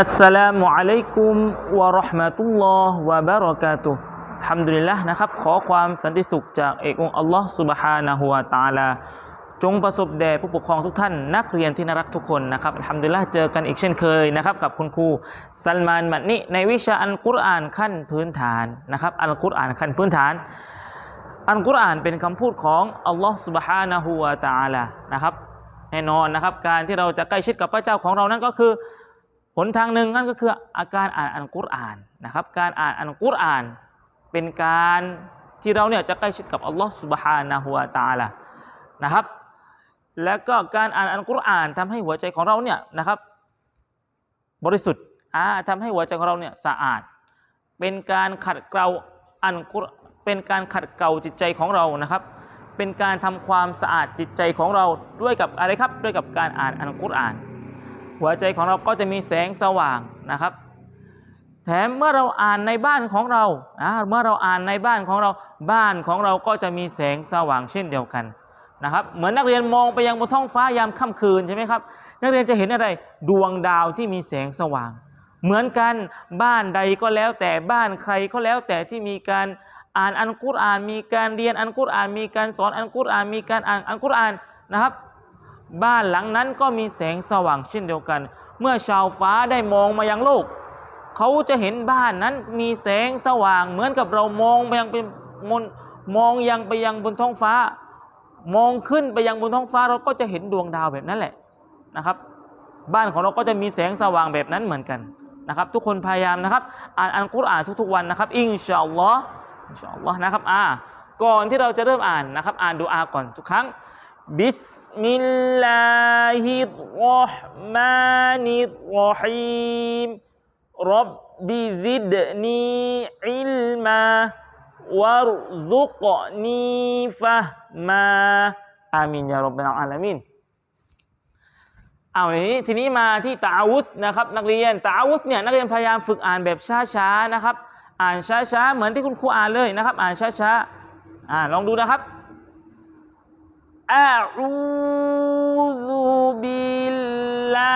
อัสสลามุอะลัยกุมวะราะห์มะตุลลอฮ์วะบะเราะกาตุฮ์ฮัมดุลิลละนะครับ ขอความสันติสุขจากเอกองอัลลอฮ์สุบฮานะฮุวาตาลา จงประสบแด่ผู้ปกครองทุกท่าน นักเรียนที่น่ารักทุกคนนะครับฮัมดุลิลละเจอกันอีกเช่นเคยนะครับ กับคุณครูซัลมานมัดนิในวิชาอันกุรอานขั้นพื้นฐานนะครับ อันกุรอานขั้นพื้นฐาน อันกุรอานเป็นคำพูดของอัลลอฮ์สุบฮานะฮุวาตาลานะครับ แน่นอนนะครับ การที่เราจะใกล้ชิดกับพระเจ้าของเรานั้นก็คือ ผลทางหนึ่งนั่นก็คืออาการอ่านอัลกุรอานนะครับ การอ่านอัลกุรอาน เป็นการที่เราเนี่ยจะใกล้ชิดกับอัลลอฮฺ سبحانه แฮุวาตาละนะครับ แล้ก็การอ่านอัลกุรอาน ทำให้หัวใจของเราเนี่ยนะครับ บริสุทธิ์อ่าทำให้หัวใจของเราเนี่ยสะอาด เป็นการขัดเกลาอัลกุรเป็นการขัดเกลาจิตใจของเรานะครับ เป็นการทำความสะอาดจิตใจของเราด้วยกับอะไรครับ ด้วยกับการอ่านอัลกุรอาน หัวใจของเราก็จะมีแสงสว่างนะครับ แถมเมื่อเราอ่านในบ้านของเราเมื่อเราอ่านในบ้านของเราบ้านของเราก็จะมีแสงสว่างเช่นเดียวกันนะครับเหมือนนักเรียนมองไปยังบนท้องฟ้ายามค่ำคืนใช่ไหมครับนักเรียนจะเห็นอะไรดวงดาวที่มีแสงสว่าง เหมือนกันบ้านใดก็แล้วแต่บ้านใครก็แล้วแต่ที่มีการอ่านอันกุรอาน มีการเรียนอันกุรอาน มีการสอนอันกุรอาน มีการอ่านอันกุรอานนะครับ บ้านหลังนั้นก็มีแสงสว่างเช่นเดียวกัน เมื่อชาวฟ้าได้มองมายังโลก เขาจะเห็นบ้านนั้นมีแสงสว่าง เหมือนกับเรามองไปยังเป็นมนมองยังไปยังบนท้องฟ้า มองขึ้นไปยังบนท้องฟ้าเราก็จะเห็นดวงดาวแบบนั้นแหละนะครับ บ้านของเราก็จะมีแสงสว่างแบบนั้นเหมือนกันนะครับ ทุกคนพยายามนะครับ อ่านอัลกุรอานทุกๆวันนะครับ อินชาอัลลอฮ์อินชาอัลลอฮ์นะครับอ่าก่อนที่เราจะเริ่มอ่านนะครับ อ่านดูอาก่อนทุกครั้งบิส มิลลาฮิรราะห์มานิรราะฮีมรับบิซิดนีอิลมาวะรซุกนีฟะมาอามินยารับบิลอาลามินเอาอย่างนี้ทีนี้มาที่ตาวุสนะครับนักเรียนตาวุสเนี่ยนักเรียนพยายามฝึกอ่านแบบช้าๆนะครับ อ่านช้าๆเหมือนที่คุณครูอ่านเลยนะครับ อ่านช้าๆอ่าลองดูนะครับ อาอูซุบิลลา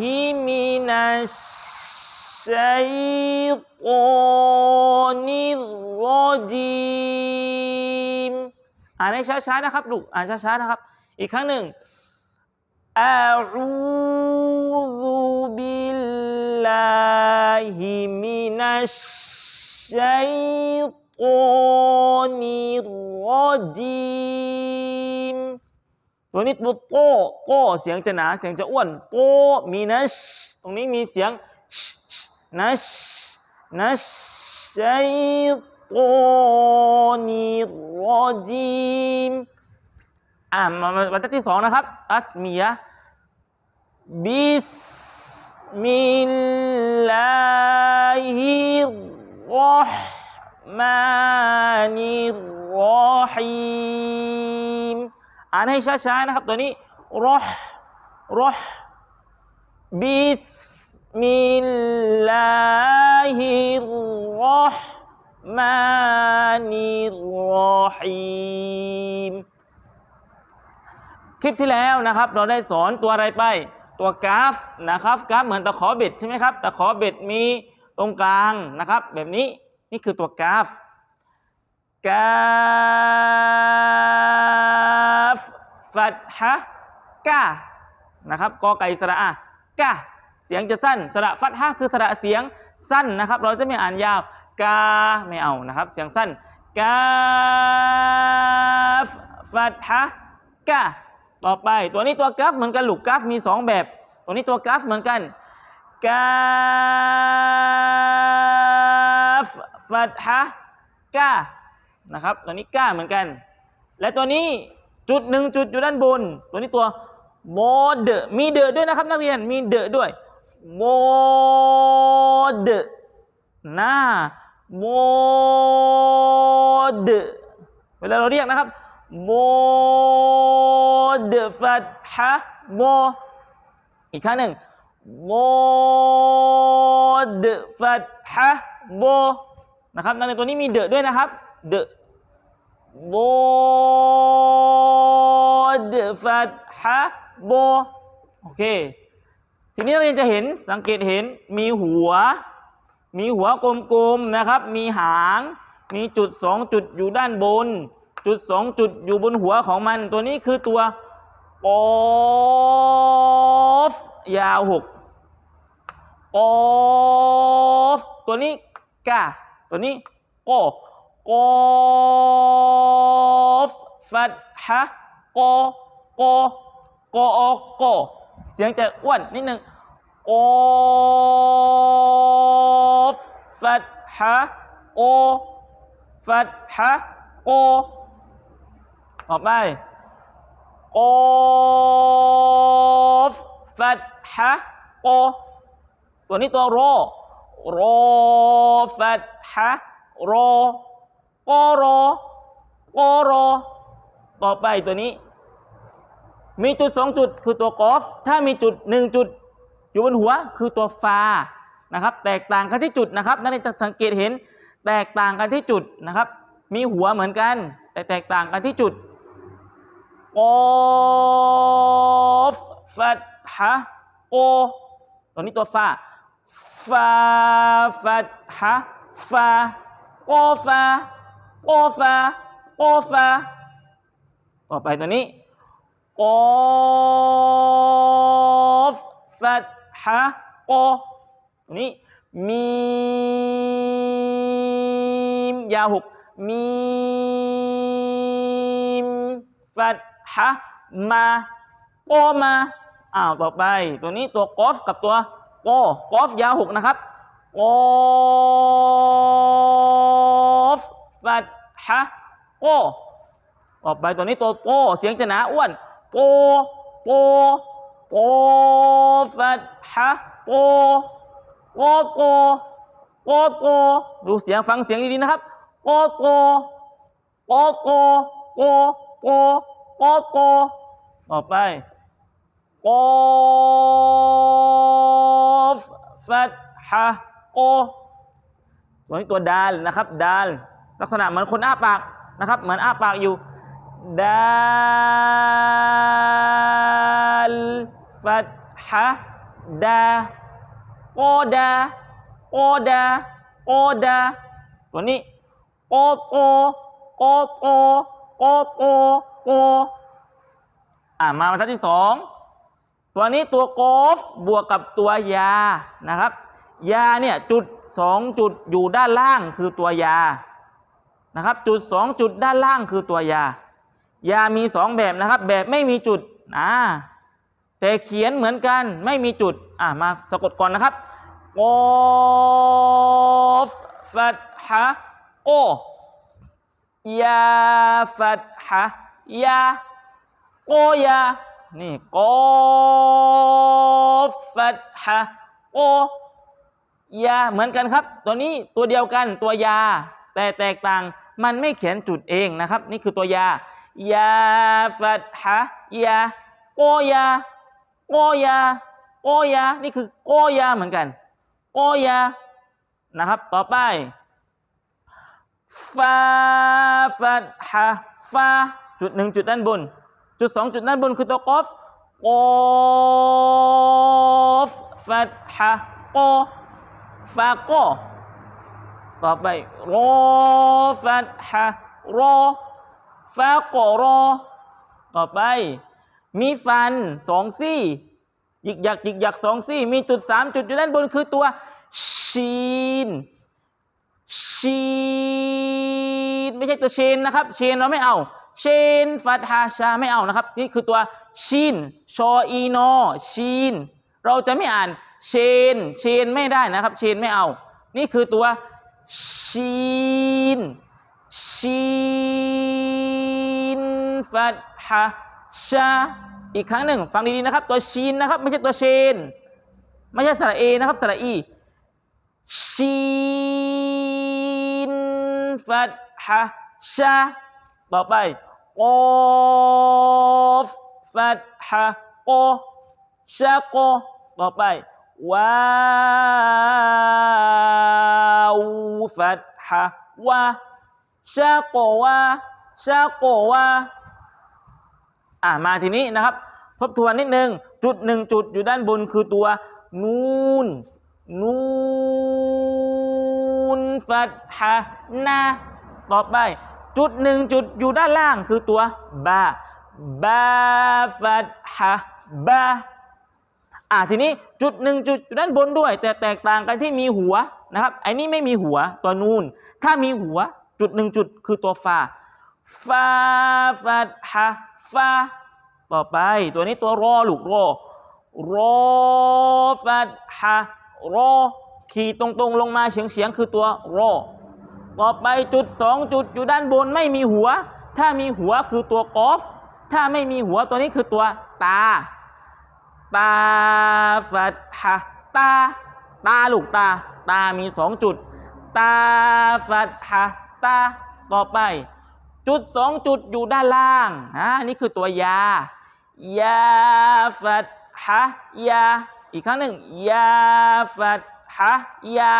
ฮิมินัชชัยฏอนิรรจีมอ่านให้ช้าๆนะครับลูกอ่านช้าๆนะครับ อีกครั้งหนึ่ง أعوذ بالله من الشيطان الرجيم ตัวนี้ตัวโตโตเสียงจะหนาเสียงจะอ้วนโตมีนัชตรงนี้มีเสียงนัชนัชชัยตอนิรจีมอ่ามาบรรทัดที่สองนะครับ อัสมียะบิสมิลลาฮิรเราะห์ มานิรเราะฮีมอ่านให้ช้าๆนะครับ ตัวนี้รอห์รอห์บิสมิลลาฮิรราะห์มานิรเราะฮีมคลิปที่แล้วนะครับ เราได้สอนตัวอะไรไป ตัวกราฟนะครับกราฟเหมือนตะขอเบ็ดใช่ไหมครับ ตะขอเบ็ดมีตรงกลางนะครับ แบบนี้ นี่คือตัวกราฟกราฟฟัตฮะกานะครับกอไก่สระอะกาเสียงจะสั้นสระฟัตฮะคือสระเสียงสั้นนะครับ เราจะไม่อ่านยาวกาไม่เอานะครับ เสียงสั้นกาฟฟัตฮะกาต่อไปตัวนี้ตัวกราฟเหมือนกันลูกกราฟมีสองแบบ ตัวนี้ตัวกราฟเหมือนกันกราฟ ฟัตฮะกานะครับตัวนี้ก้าเหมือนกัน และตัวนี้จุดหนึ่งจุดอยู่ด้านบน ตัวนี้ตัวโมเดมีเดด้วยนะครับ นักเรียนมีเดด้วยโมเดนะโมเดเวลาเราเรียกนะครับโมเดฟัตฮะโมอีกครั้งหนึ่งโมเดฟัตฮะโม นะครับนักเรียนตัวนี้มีเดด้วยนะครับเดโมเดฟัตฮะโมโอเคทีนี้นักเรียนจะเห็นสังเกตเห็นมีหัว มีหัวกลมๆนะครับ มีหางมีจุดสองจุดอยู่ด้านบน จุดสองจุดอยู่บนหัวของมัน ตัวนี้คือตัวกอฟยาวหกกอฟตัวนี้กา ตัวนี้กอกอฟฟัดฮะกอกอกออกอเสียงจะอ้วนนิดนึงกอฟฟัดฮะกอฟัดฮะกอต่อไปกอฟฟัดฮะกอตัวนี้ตัวรอ รอฟัดฮะรอกอรอกอรอ ต่อไปตัวนี้ มีจุดสองจุดคือตัวกอฟ ถ้ามีจุดหนึ่งจุด อยู่บนหัวคือตัวฟานะครับ แตกต่างกันที่จุดนะครับนักเรียนจะสังเกตเห็น แตกต่างกันที่จุดนะครับ มีหัวเหมือนกัน แต่แตกต่างกันที่จุดกอฟฟัดฮะโกตัวนี้ตัวฟา ฟาฟัดฮะฟาโกฟาโกฟาโกฟาต่อไปตัวนี้กอฟฟัดฮะกอตัวนี้มีมยาวหกมีมฟัดฮะมาโกมาอ้าวต่อไป ตัวนี้ตัวกอฟกับตัว กอกอฟยาวหกนะครับกอฟฟัดฮะโกต่อไปตัวนี้ตัวโตเสียงจะหนาอ้วนโตโตโตฟัดฮะโตโตโตโตโตดูเสียงฟังเสียงดีๆนะครับโตโตโตโตโตโตโตโตต่อไปโก ฟัดฮะโกตัวนี้ตัวดาลนะครับดาลลักษณะเหมือนคนอ้าปากนะครับ เหมือนอ้าปากอยู่ดาลฟัดฮะดาโกดาโกดาโกดาตัวนี้โกโกโกโกโกโกโกอ่ามาบรรทัดที่สอง ตัวนี้ตัวกอฟบวกกับตัวยานะครับ ยาเนี่ยจุดสองจุดอยู่ด้านล่างคือตัวยานะครับจุดสองจุดด้านล่างคือตัวยา ยามีสองแบบนะครับ แบบไม่มีจุดอ่าแต่เขียนเหมือนกันไม่มีจุดอ่ามาสะกดก่อนนะครับกอฟฟัดฮะโอยาฟัดฮะยาโกยา นี่กอฟัดฮะโอยาเหมือนกันครับ ตัวนี้ตัวเดียวกันตัวยา แต่แตกต่างมันไม่เขียนจุดเองนะครับ นี่คือตัวยายาฟัดฮะยาโกยาโกยาโกยานี่คือโกยาเหมือนกันโกยานะครับ ต่อไปฟาฟัดฮะฟาจุดหนึ่งจุดด้านบน จุดสองจุดด้านบนคือตัวกอฟกอฟฟัดฮะกอฟาโกต่อไปรอฟัดฮะรอฟะกอรอต่อไป มีฟันสองซี่หยิกหยักหยิกหยักสองซี่ มีจุดสามจุดอยู่ด้านบนคือตัวชีนชีนไม่ใช่ตัวเชนนะครับ เชนเราไม่เอา ชนฟัดฮาชาไม่เอานะครับ นี่คือตัวชินชออีโนชีนเราจะไม่อ่านเชนเชนไม่ได้นะครับ เชนไม่เอา นี่คือตัวชีนชีนฟัดฮะชาอีกครั้งหนึ่งฟังดีๆนะครับ ตัวชีนนะครับ ไม่ใช่ตัวเชน ไม่ใช่สระเอนะครับสระอีชีนฟัดฮะชา ต่อไปกอฟฟัดฮะกอชาโกต่อไปวาวฟัดฮะวาชาโกวาชาโกวาอ่ามาทีนี้นะครับทบทวนนิดนึงจุดหนึ่งจุดอยู่ด้านบนคือตัวนูนนูนฟัตฮะนะต่อไป จุดหนึ่งจุดอยู่ด้านล่างคือตัวบาบาฟัตฮะบาอ่าทีนี้จุดหนึ่งจุดอยู่ด้านบนด้วย แต่แตกต่างกันที่มีหัวนะครับไอ้นี่ไม่มีหัวตัวนูนถ้ามีหัวจุดหนึ่งจุดคือตัวฟาฟาฟัตฮะฟาต่อไป ตัวนี้ตัวรอลูกรอรอฟัตฮะรอขีดตรงๆลงมาเฉียงๆคือตัวรอ ต่อไปจุดสองจุดอยู่ด้านบนไม่มีหัว ถ้ามีหัวคือตัวกอฟถ้าไม่มีหัวตัวนี้คือตัวตา ตาฟัตฮะตา ตาลูกตา ตามีสองจุด ตาฟัตฮะตา ต่อไป จุดสองจุดอยู่ด้านล่างอ่านี่คือตัวยา ยาฟัตฮะยา อีกครั้งหนึ่ง ยาฟัตฮะยา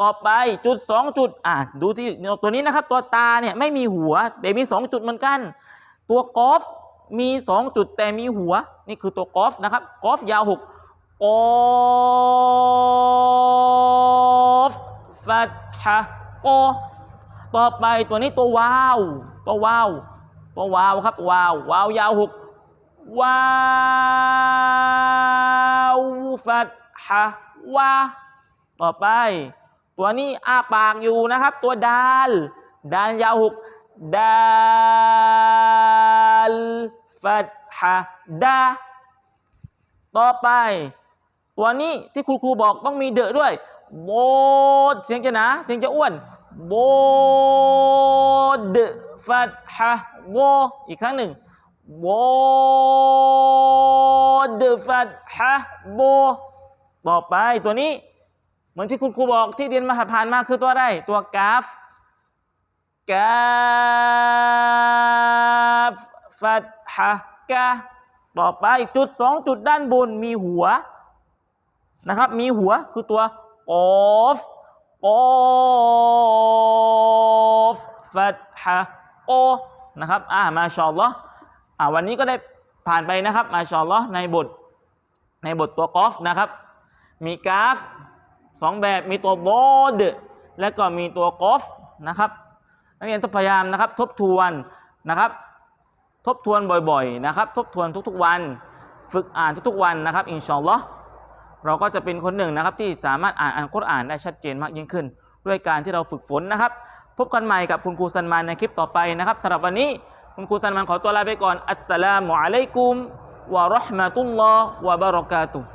ต่อไปจุดสองจุดอะดูที่ตัวนี้นะครับ ตัวตาเนี่ยไม่มีหัว แต่มีสองจุดเหมือนกัน ตัวกอฟมีสองจุดแต่มีหัว นี่คือตัวกอฟนะครับกอฟยาวหกกอฟฟัตฮะกอต่อไปตัวนี้ตัววาวตัววาวตัววาวครับวาววาวยาวหกวาวฟัตฮะวาต่อไป ตัวนี้อ้าปากอยู่นะครับ ตัวดาลดาลยาวหกดาลฟัตฮะดาต่อไป ตัวนี้ที่ครูครูบอกต้องมีเดอะด้วยโบดเสียงจะหนาเสียงจะอ้วนโบดฟัตฮะโวอีกครั้งหนึ่งโบดฟัตฮะโบต่อไปตัวนี้ เหมือนที่คุณครูบอกที่เรียนมาผ่านมาคือตัวอะไรตัวกราฟกราฟฟัตฮะกาต่อไปจุดสองจุดด้านบนมีหัวนะครับ มีหัวคือตัวกอฟกอฟฟัตฮะโอนะครับอ่ามาชอลลอฮ์อ่าวันนี้ก็ได้ผ่านไปนะครับ มาชอลลอฮ์ในบทในบทตัวกอฟนะครับ มีกราฟ สองแบบมีตัวบอดและก็มีตัวกอฟนะครับนักเรียนต้องพยายามนะครับทบทวนนะครับ ทบทวนบ่อยๆนะครับ ทบทวนทุกๆวัน ฝึกอ่านทุกๆวันนะครับอินชอัลอเราก็จะเป็นคนหนึ่งนะครับที่สามารถอ่านอัลกุรอานได้ชัดเจนมากยิ่งขึ้น ด้วยการที่เราฝึกฝนนะครับ พบกันใหม่กับคุณครูซันมานในคลิปต่อไปนะครับสำหรับวันนี้คุณครูซันมานขอตัวลาไปก่อนอัสสลามุอะลัยกุมวะราะห์มะตุลลอฮ์วะบะเราะกาตุฮ์